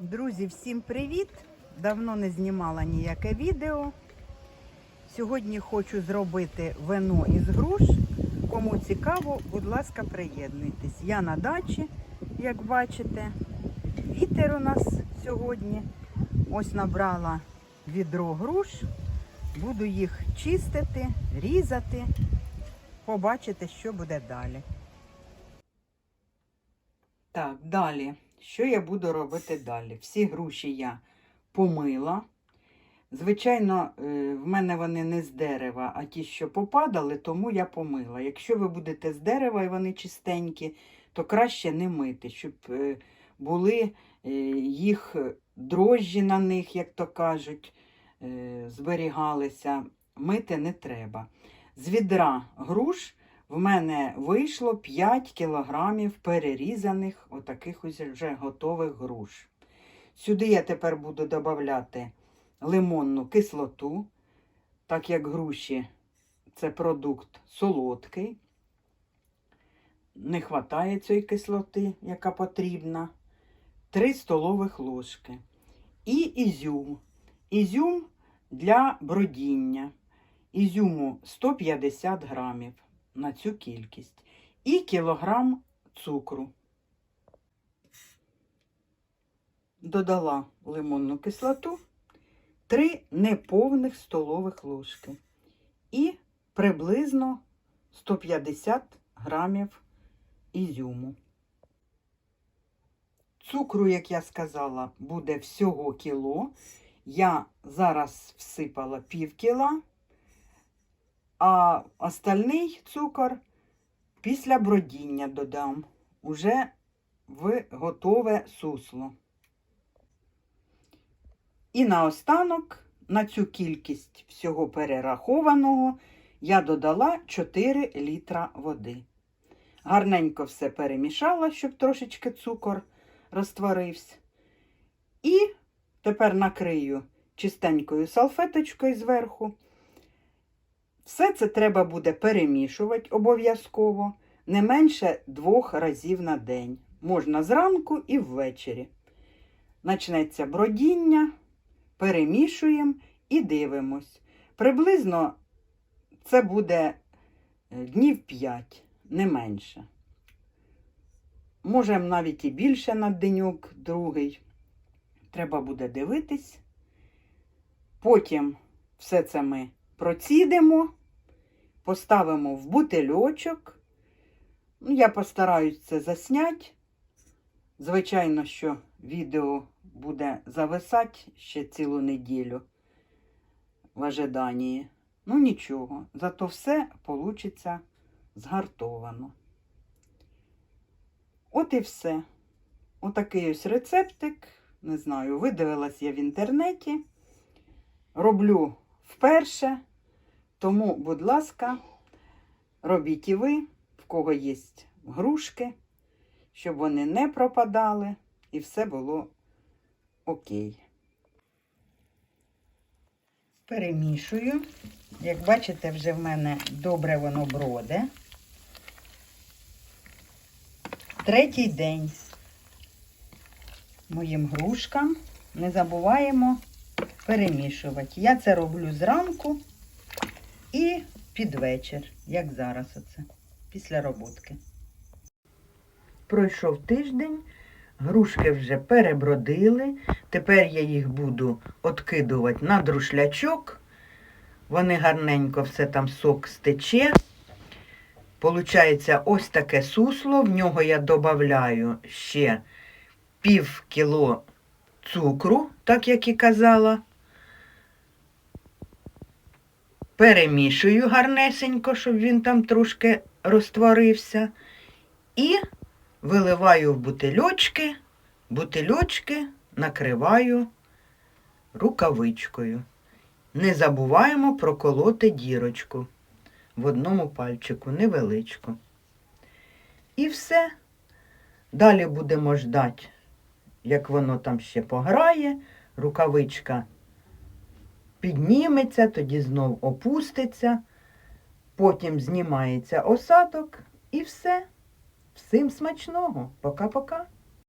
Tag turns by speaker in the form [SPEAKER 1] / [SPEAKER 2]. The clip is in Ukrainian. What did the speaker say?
[SPEAKER 1] Друзі, всім привіт! Давно не знімала ніяке відео. Сьогодні хочу зробити вино із груш. Кому цікаво, будь ласка, приєднуйтесь. Я на дачі, як бачите. Вітер у нас сьогодні. Ось набрала відро груш. Буду їх чистити, різати. Побачите, що буде далі. Так, далі. Що я буду робити далі? Всі груші я помила. Звичайно, е, в мене вони не з дерева, а ті, що попадали, тому я помила. Якщо ви будете з дерева і вони чистенькі, то краще не мити, щоб е, були е, їх дрожжі на них, як то кажуть, зберігалися. Мити не треба. З відра груш в мене вийшло 5 кілограмів перерізаних отаких ось вже готових груш. Сюди я тепер буду додавати лимонну кислоту, так як груші це продукт солодкий. Не вистачає цієї кислоти, яка потрібна. 3 столових ложки. І ізюм. Ізюм для бродіння. Ізюму 150 грамів на цю кількість. І кілограм цукру. Додала лимонну кислоту, 3 неповних столових ложки. І приблизно 150 грамів ізюму. Цукру, як я сказала, буде всього кіло. Я зараз всипала пів кіла а остальний цукор після бродіння додам уже в готове сусло. І наостанок на цю кількість всього перерахованого я додала 4 літра води. Гарненько все перемішала, щоб трошечки цукор розтворився. І тепер накрию чистенькою салфеточкою зверху. Все це треба буде перемішувати обов'язково не менше двох разів на день. Можна зранку і ввечері. Начнеться бродіння, перемішуємо і дивимось. Приблизно це буде е, днів 5, не менше. Можемо навіть і більше на деньок другий. Треба буде дивитись. Потім все це ми процідимо, поставимо в бутильочок. Ну, Я постараюсь це засняти. Звичайно, що відео буде зависати ще цілу неділю в ожиданні. Ну, нічого, зато все вийде згартовано. От і все. Отакий ось рецептик. Не знаю, видивилась я в інтернеті. Роблю вперше. Тому, будь ласка, робіть і ви, в кого є грушки, щоб вони не пропадали і все було окей. Перемішую. Як бачите, вже в мене добре воно броде. Третій день моїм грушкам не забуваємо перемішувати. Я це роблю зранку і під вечір, як зараз оце, після роботки. Пройшов тиждень, грушки вже перебродили. Тепер я їх буду откидувати на друшлячок. Вони гарненько все там сок стече. Получається ось таке сусло. В нього я додаю ще пів кіло цукру, так як і казала. Перемішую гарнесенько, щоб він там трошки розтворився. І виливаю в бутильочки, бутильочки накриваю рукавичкою. Не забуваємо проколоти дірочку в одному пальчику, невеличку. І все. Далі будемо ждати, як воно там ще пограє, рукавичка підніметься, тоді знов опуститься, потім знімається осадок і все. Всім смачного. Пока-пока.